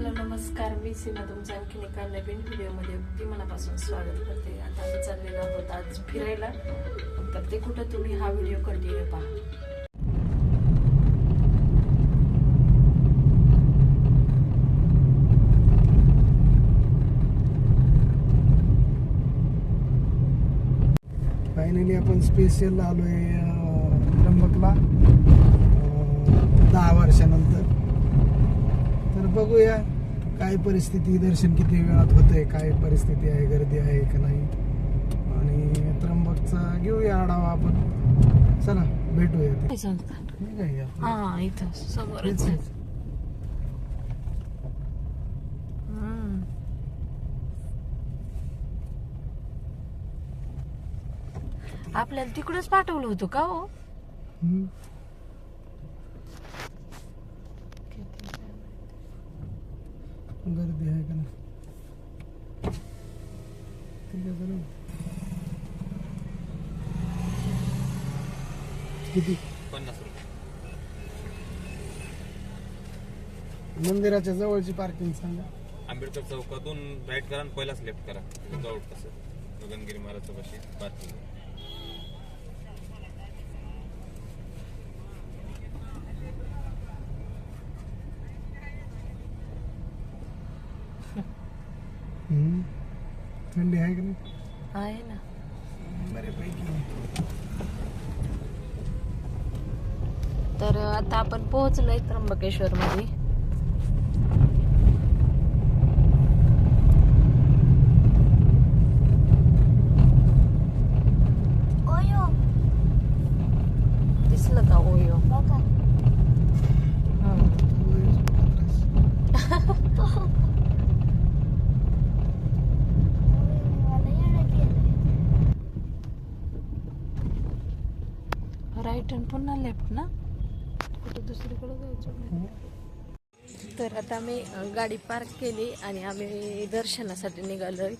Hello नमस्कार. मी सीमा तुमचं आणखीन एका नवीन व्हिडिओमध्ये अगदी मनापासून स्वागत करते. आता आम्ही चाललेलो आहोत आज फिरायला. तर ते कुठं तुम्ही हा व्हिडिओ कंटिन्यू पहा. फायनली आपण स्पेशल आलोय आहे त्र्यंबकला. दहा वर्षानंतर. बघूया काय परिस्थिती दर्शन किती वेळात होतंय काय परिस्थिती आहे गर्दी आहे का नाही आणि त्र्यंबकचा घेऊया आढावा आपण चला भेटूया ते. काय. हा इथं समोरच आहे. हम्म. आपल्याला तिकडच पाठवलं होतं का हो हम्म. गर्दी आहे का नाही? ठीक आहे चला. किती? पन्नास रुपये. मंदिराच्या जवळची पार्किंग सांगा. आंबेडकर चौकातून राईट करा आणि पहिलाच लेफ्ट करा. जवळ कसं? गगनगिरी महाराजच्या पाशी पार्किंग हम्म. थंडी आहे का नाही? आहे ना. बऱ्यापैकी. तर आता आपण पोहोचलोय त्र्यंबकेश्वर मध्ये ओयो. दिसलं का ओयो? बघा हम्म. मला येणं केलंय राईट आणि पुन्हा लेफ्ट ना? कुठं दुसरीकडे जायचं तर आता आम्ही गाडी पार्क केली आणि आम्ही दर्शनासाठी निघालोय.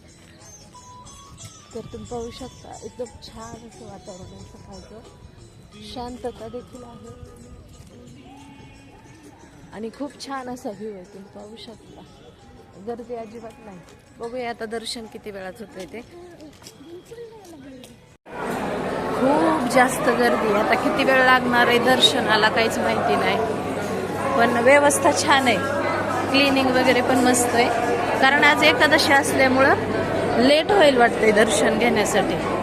तर तुम्ही पाहू शकता एकदम छान असं वातावरण आहे सकाळचं. शांतता देखील आहे. आणि खूप छान असा व्ह्यू आहे तुम्ही पाहू शकता. गर्दी अजिबात नाही. बघूया आता दर्शन किती वेळात होतंय ते. खूप जास्त गर्दी आहे. आता किती वेळ लागणार आहे दर्शनाला काहीच माहिती नाही. पण व्यवस्था छान आहे. क्लिनिंग वगैरे पण मस्त आहे. कारण आज एकादशी असल्यामुळं लेट होईल वाटतंय दर्शन घेण्यासाठी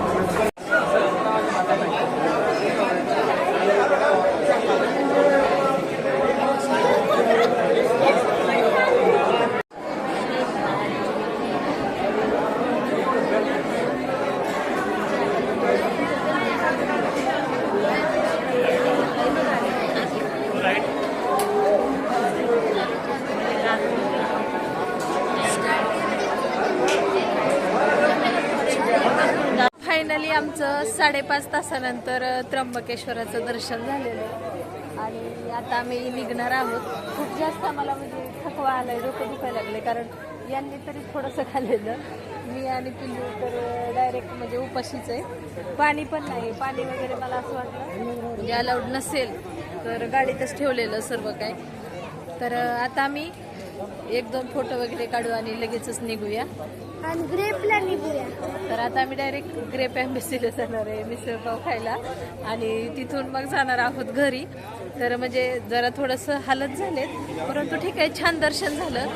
फायनली आमचं साडेपाच तासानंतर त्र्यंबकेश्वराचं दर्शन झालेलं आहे. आणि आता आम्ही निघणार आहोत. खूप जास्त आम्हाला म्हणजे थकवा आलाय डोकं दुखायला लागले कारण यांनी तरी थोडंसं खाल्लेलं. मी आणि पिल्लू तर डायरेक्ट म्हणजे उपाशीच आहे. पाणी पण नाही. पाणी वगैरे मला असं वाटलं. अलाउड नसेल तर गाडीतच ठेवलेलं सर्व काय तर आता आम्ही एक दोन फोटो वगैरे काढू आणि लगेचच निघूया. आणि ग्रेपला निघूया. तर आता आम्ही डायरेक्ट ग्रेप एम्बेसीला जाणार आहे मिसळपाव खायला. आणि तिथून मग जाणार आहोत घरी. तर म्हणजे जरा थोडंसं हालत झालेत परंतु ठीक आहे छान दर्शन झालं.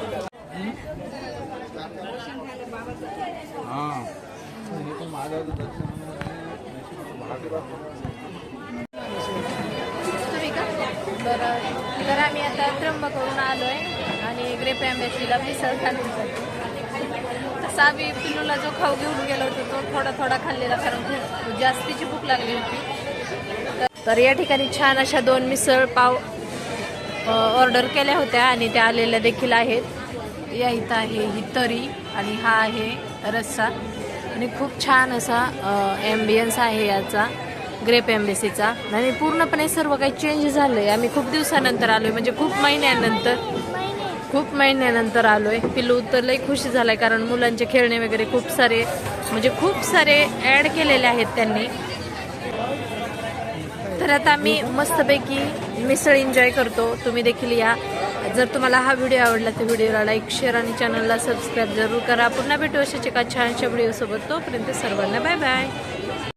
तुम्ही का? बरं तर आम्ही आता त्र्यंबकडून आलोय आणि ग्रेप एम्बेसीला मिसळ तसा आम्ही पिलूला जो खाऊ घेऊन गेलो होतो तो थोडा थोडा खाल्लेला कारण खूप जास्तीची भूक लागली होती. तर- या ठिकाणी छान अशा दोन मिसळ पाव ऑर्डर केल्या होत्या आणि त्या आलेल्या देखील आहेत. या इथं आहे ही तरी आणि हा आहे रस्सा. आणि खूप छान असा ॲम्बियन्स आहे याचा ग्रेप एम्बेसीचा आणि पूर्णपणे सर्व काही चेंज झालं आहे आम्ही खूप दिवसानंतर आलो आहे म्हणजे खूप महिन्यानंतर खूप महिन्यानंतर आलोय. पिल्लू तर लई खुशी झालाय कारण मुलांचे खेळणे वगैरे खूप सारे म्हणजे खूप सारे ऍड केलेले आहेत त्यांनी. तर आता आम्ही मस्तपैकी मिसळ एन्जॉय करतो. तुम्ही देखील या. जर तुम्हाला हा व्हिडिओ आवडला तर व्हिडिओला लाईक शेअर आणि चॅनलला सबस्क्राईब जरूर करा. पुन्हा भेटू अशाच एका छानशा व्हिडिओसोबत तोपर्यंत सर्वांना बाय बाय